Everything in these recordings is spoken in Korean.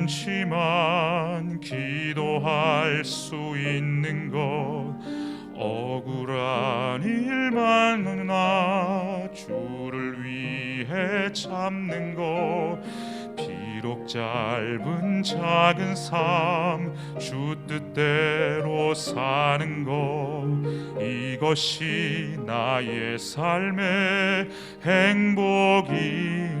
일 많지만 기도할 수 있는 것 억울한 일 많으나 주를 위해 참는 것 비록 짧은 작은 삶 주 뜻대로 사는 것 이것이 나의 삶의 행복이라오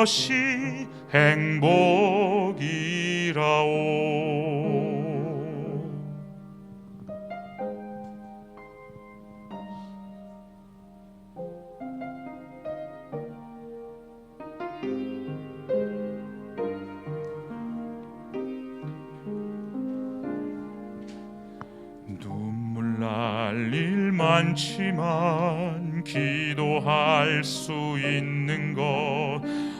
것이 행복이라오. 눈물 날 일 많지만 기도할 수 있는 것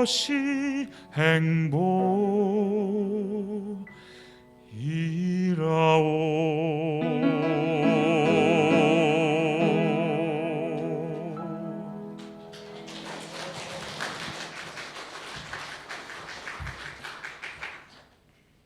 것이 행복